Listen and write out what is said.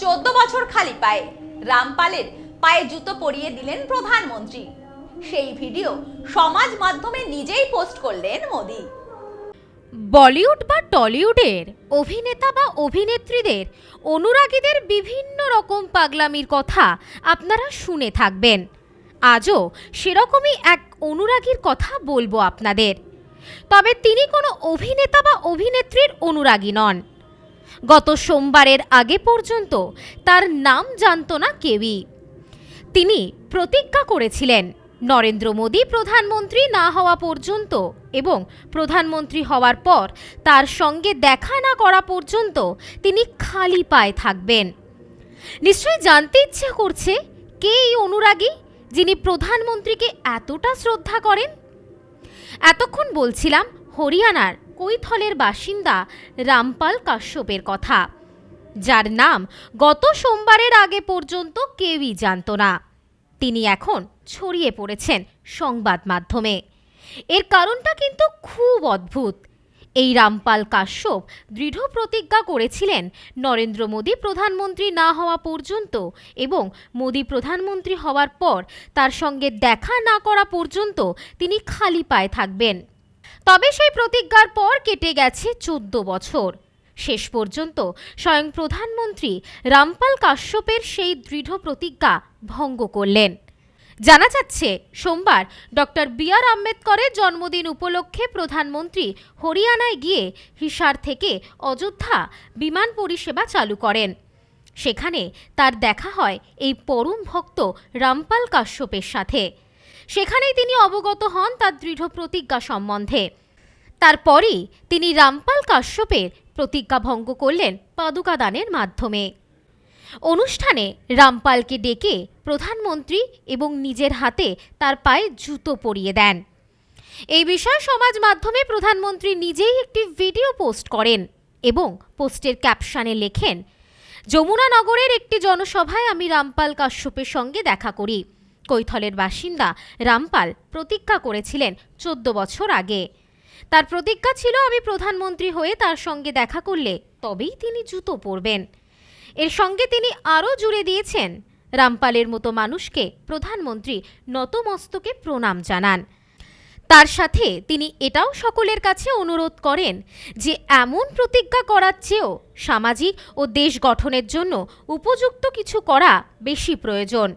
চোদ্দ বছর খালি পায়ে। রামপালের পায়ে জুতো পরিয়ে দিলেন প্রধানমন্ত্রী। সেই ভিডিও সমাজ মাধ্যমে নিজেই পোস্ট করলেন মোদী। বলিউড বা টলিউডের অভিনেতা বা অভিনেত্রীদের অনুরাগীদের বিভিন্ন রকম পাগলামির কথা আপনারা শুনে থাকবেন। আজও সেরকমই এক অনুরাগীর কথা বলব আপনাদের। তবে তিনি কোনো অভিনেতা বা অভিনেত্রীর অনুরাগী নন। গত সোমবারের আগে পর্যন্ত তার নাম জানতো না কেউই। তিনি প্রতিজ্ঞা করেছিলেন, নরেন্দ্র মোদী প্রধানমন্ত্রী না হওয়া পর্যন্ত এবং প্রধানমন্ত্রী হওয়ার পর তার সঙ্গে দেখা না করা পর্যন্ত তিনি খালি পায়ে থাকবেন। নিশ্চয়ই জানতে ইচ্ছে করছে কে এই অনুরাগী যিনি প্রধানমন্ত্রীকে এতটা শ্রদ্ধা করেন? এতক্ষণ বলছিলাম হরিয়ানার কৈথলের বাসিন্দা রামপাল কাশ্যপের কথা। যার নাম গত সোমবারের আগে পর্যন্ত কেউই জানত না। তিনি এখন ছড়িয়ে পড়েছেন সংবাদ মাধ্যমে। এর কারণটা কিন্তু খুব অদ্ভুত। এই রামপাল কাশ্যপ দৃঢ় প্রতিজ্ঞা করেছিলেন নরেন্দ্র মোদী প্রধানমন্ত্রী না হওয়া পর্যন্ত এবং মোদী প্রধানমন্ত্রী হওয়ার পর তার সঙ্গে দেখা না করা পর্যন্ত তিনি খালি পায়ে থাকবেন। তবে সেই প্রতিজ্ঞার পর কেটে গেছে চোদ্দ বছর। শেষ পর্যন্ত স্বয়ং প্রধানমন্ত্রী রামপাল কাশ্যপের সেই দৃঢ় প্রতিজ্ঞা ভঙ্গ করলেন। জানা যাচ্ছে, সোমবার ডক্টর বি আর আম্বেদকরের জন্মদিন উপলক্ষে প্রধানমন্ত্রী হরিয়ানায় গিয়ে হিসার থেকে অযোধ্যা বিমান পরিষেবা চালু করেন। সেখানে তার দেখা হয় এই পরম ভক্ত রামপাল কাশ্যপের সাথে। সেখানেই তিনি অবগত হন তার দৃঢ় প্রতিজ্ঞা সম্বন্ধে। তারপরই তিনি রামপাল কাশ্যপের প্রতিজ্ঞা ভঙ্গ করলেন পাদুকা দানের মাধ্যমে। অনুষ্ঠানে রামপালকে ডেকে প্রধানমন্ত্রী এবং নিজের হাতে তার পায়ে জুতো পরিয়ে দেন। এই বিষয়ে সমাজ মাধ্যমে প্রধানমন্ত্রী নিজেই একটি ভিডিও পোস্ট করেন এবং পোস্টের ক্যাপশনে লেখেন যমুনানগরের একটি জনসভায় আমি রামপাল কাশ্যপের সঙ্গে দেখা করি। কৈথলের বাসিন্দা রামপাল প্রতিজ্ঞা করেছিলেন চোদ্দ বছর আগে। তার প্রতিজ্ঞা ছিল, আমি প্রধানমন্ত্রী হয়ে তার সঙ্গে দেখা করলে তবেই তিনি জুতো পরবেন। এর সঙ্গে তিনি আরও জুড়ে দিয়েছেন, রামপালের মতো মানুষকে প্রধানমন্ত্রী নতমস্তকে প্রণাম জানান। তার সাথে তিনি এটাও সকলের কাছে অনুরোধ করেন যে, এমন প্রতিজ্ঞা করার চেয়েও সামাজিক ও দেশ গঠনের জন্য উপযুক্ত কিছু করা বেশি প্রয়োজন।